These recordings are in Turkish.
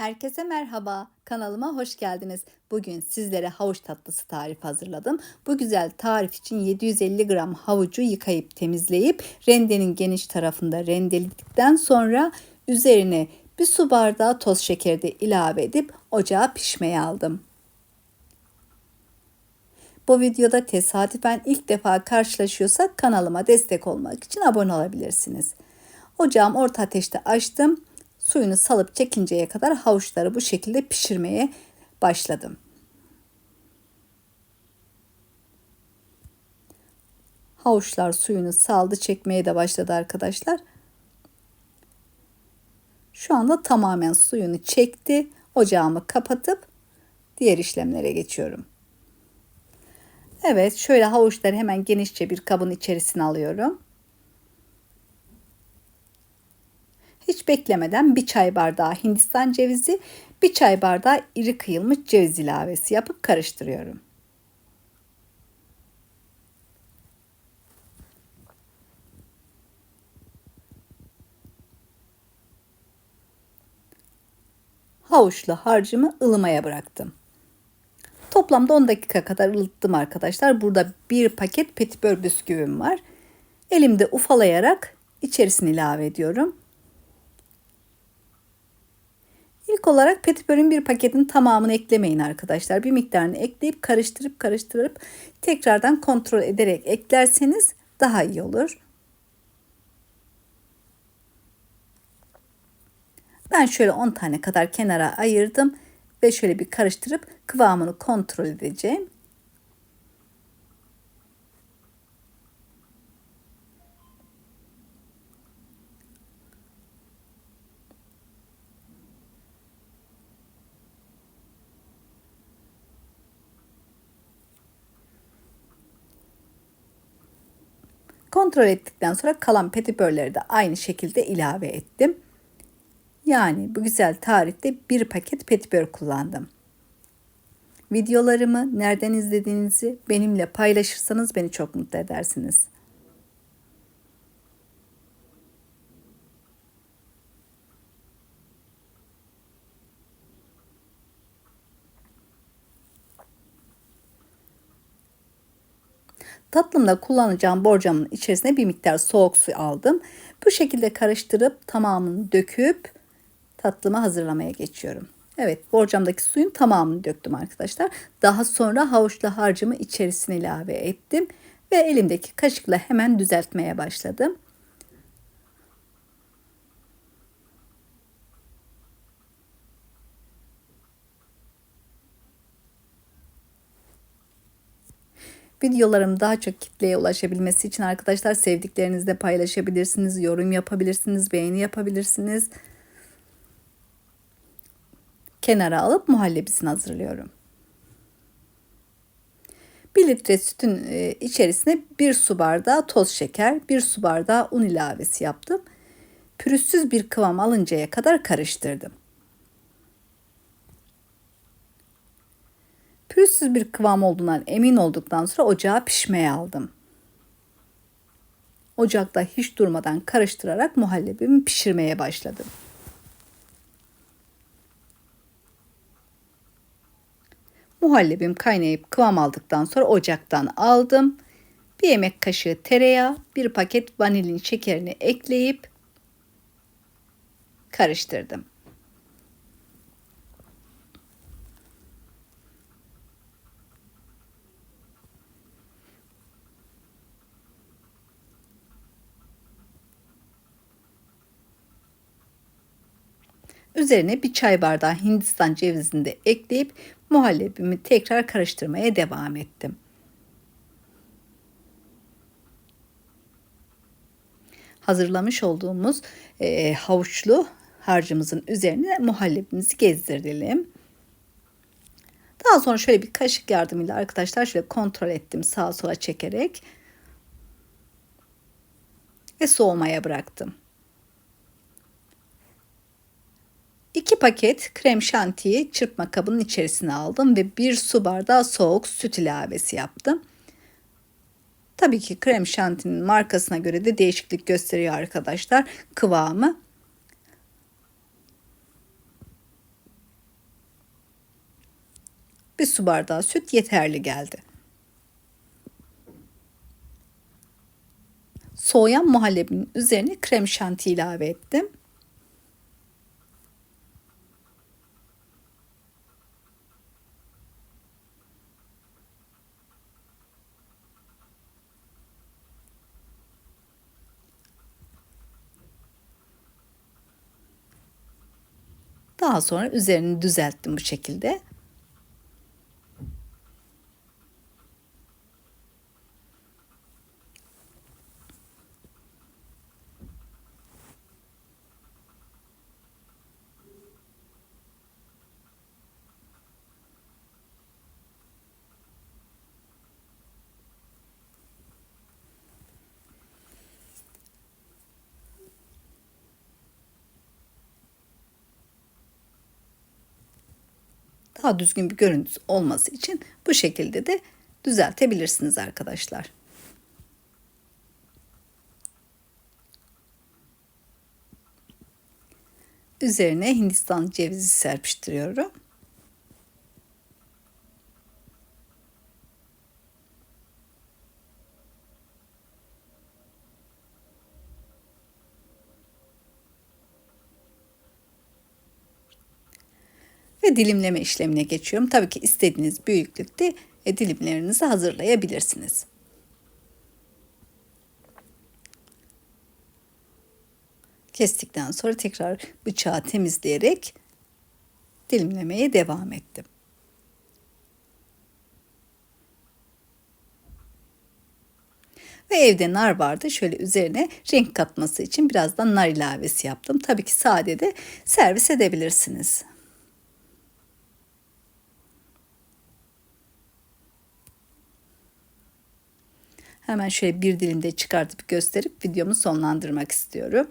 Herkese merhaba. Kanalıma hoş geldiniz. Bugün sizlere havuç tatlısı tarifi hazırladım. Bu güzel tarif için 750 gram havucu yıkayıp temizleyip rendenin geniş tarafında rendeledikten sonra üzerine bir su bardağı toz şekeri de ilave edip ocağa pişmeye aldım. Bu videoda tesadüfen ilk defa karşılaşıyorsak kanalıma destek olmak için abone olabilirsiniz. Ocağım orta ateşte açtım suyunu salıp çekinceye kadar havuçları bu şekilde pişirmeye başladım. Havuçlar suyunu saldı çekmeye de başladı arkadaşlar. Şu anda tamamen suyunu çekti. Ocağımı kapatıp diğer işlemlere geçiyorum. Evet şöyle havuçları hemen genişçe bir kabın içerisine alıyorum. Hiç beklemeden bir çay bardağı Hindistan cevizi, bir çay bardağı iri kıyılmış ceviz ilavesi yapıp karıştırıyorum. Havuçlu harcımı ılımaya bıraktım. Toplamda 10 dakika kadar ılıttım arkadaşlar. Burada bir paket petibör bisküvim var. Elimde ufalayarak içerisine ilave ediyorum. İlk olarak petibörün bir paketin tamamını eklemeyin arkadaşlar. Bir miktarını ekleyip karıştırıp karıştırıp tekrardan kontrol ederek eklerseniz daha iyi olur. Ben şöyle 10 tane kadar kenara ayırdım ve şöyle bir karıştırıp kıvamını kontrol edeceğim. Kontrol ettikten sonra kalan petibörleri de aynı şekilde ilave ettim. Yani bu güzel tarifte bir paket petibör kullandım. Videolarımı nereden izlediğinizi benimle paylaşırsanız beni çok mutlu edersiniz. Tatlımda kullanacağım borcamın içerisine bir miktar soğuk su aldım. Bu şekilde karıştırıp tamamını döküp tatlımı hazırlamaya geçiyorum. Evet borcamdaki suyun tamamını döktüm arkadaşlar. Daha sonra havuçlu harcımı içerisine ilave ettim. Ve elimdeki kaşıkla hemen düzeltmeye başladım. Videolarım daha çok kitleye ulaşabilmesi için arkadaşlar sevdiklerinizle paylaşabilirsiniz, yorum yapabilirsiniz, beğeni yapabilirsiniz. Kenara alıp muhallebisini hazırlıyorum. 1 litre sütün e, içerisine 1 su bardağı toz şeker, 1 su bardağı un ilavesi yaptım. Pürüzsüz bir kıvam alıncaya kadar karıştırdım. Pürüzsüz bir kıvam olduğundan emin olduktan sonra ocağa pişmeye aldım. Ocakta hiç durmadan karıştırarak muhallebimi pişirmeye başladım. Muhallebim kaynayıp kıvam aldıktan sonra ocaktan aldım. Bir yemek kaşığı tereyağı, bir paket vanilin şekerini ekleyip karıştırdım. Üzerine bir çay bardağı Hindistan cevizini de ekleyip muhallebimi tekrar karıştırmaya devam ettim. Hazırlamış olduğumuz e, havuçlu harcımızın üzerine muhallebimizi gezdirelim. Daha sonra şöyle bir kaşık yardımıyla arkadaşlar şöyle kontrol ettim sağa sola çekerek ve soğumaya bıraktım. 2 paket krem şantiyi çırpma kabının içerisine aldım ve 1 su bardağı soğuk süt ilavesi yaptım. Tabii ki krem şantinin markasına göre de değişiklik gösteriyor arkadaşlar kıvamı. Bir su bardağı süt yeterli geldi. Soğuyan muhallebinin üzerine krem şanti ilave ettim. Daha sonra üzerini düzelttim bu şekilde. Daha düzgün bir görüntüsü olması için bu şekilde de düzeltebilirsiniz arkadaşlar. Üzerine Hindistan cevizi serpiştiriyorum. Ve dilimleme işlemine geçiyorum. Tabii ki istediğiniz büyüklükte e, dilimlerinizi hazırlayabilirsiniz. Kestikten sonra tekrar bıçağı temizleyerek dilimlemeye devam ettim. Ve evde nar vardı. Şöyle üzerine renk katması için birazdan nar ilavesi yaptım. Tabii ki sade de servis edebilirsiniz. Hemen şöyle bir dilimde çıkartıp gösterip videomu sonlandırmak istiyorum.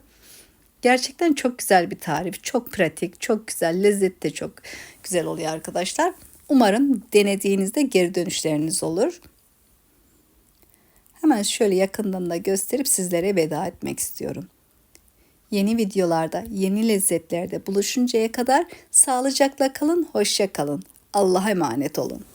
Gerçekten çok güzel bir tarif. Çok pratik, çok güzel. Lezzet de çok güzel oluyor arkadaşlar. Umarım denediğinizde geri dönüşleriniz olur. Hemen şöyle yakından da gösterip sizlere veda etmek istiyorum. Yeni videolarda, yeni lezzetlerde buluşuncaya kadar sağlıcakla kalın, hoşça kalın. Allah'a emanet olun.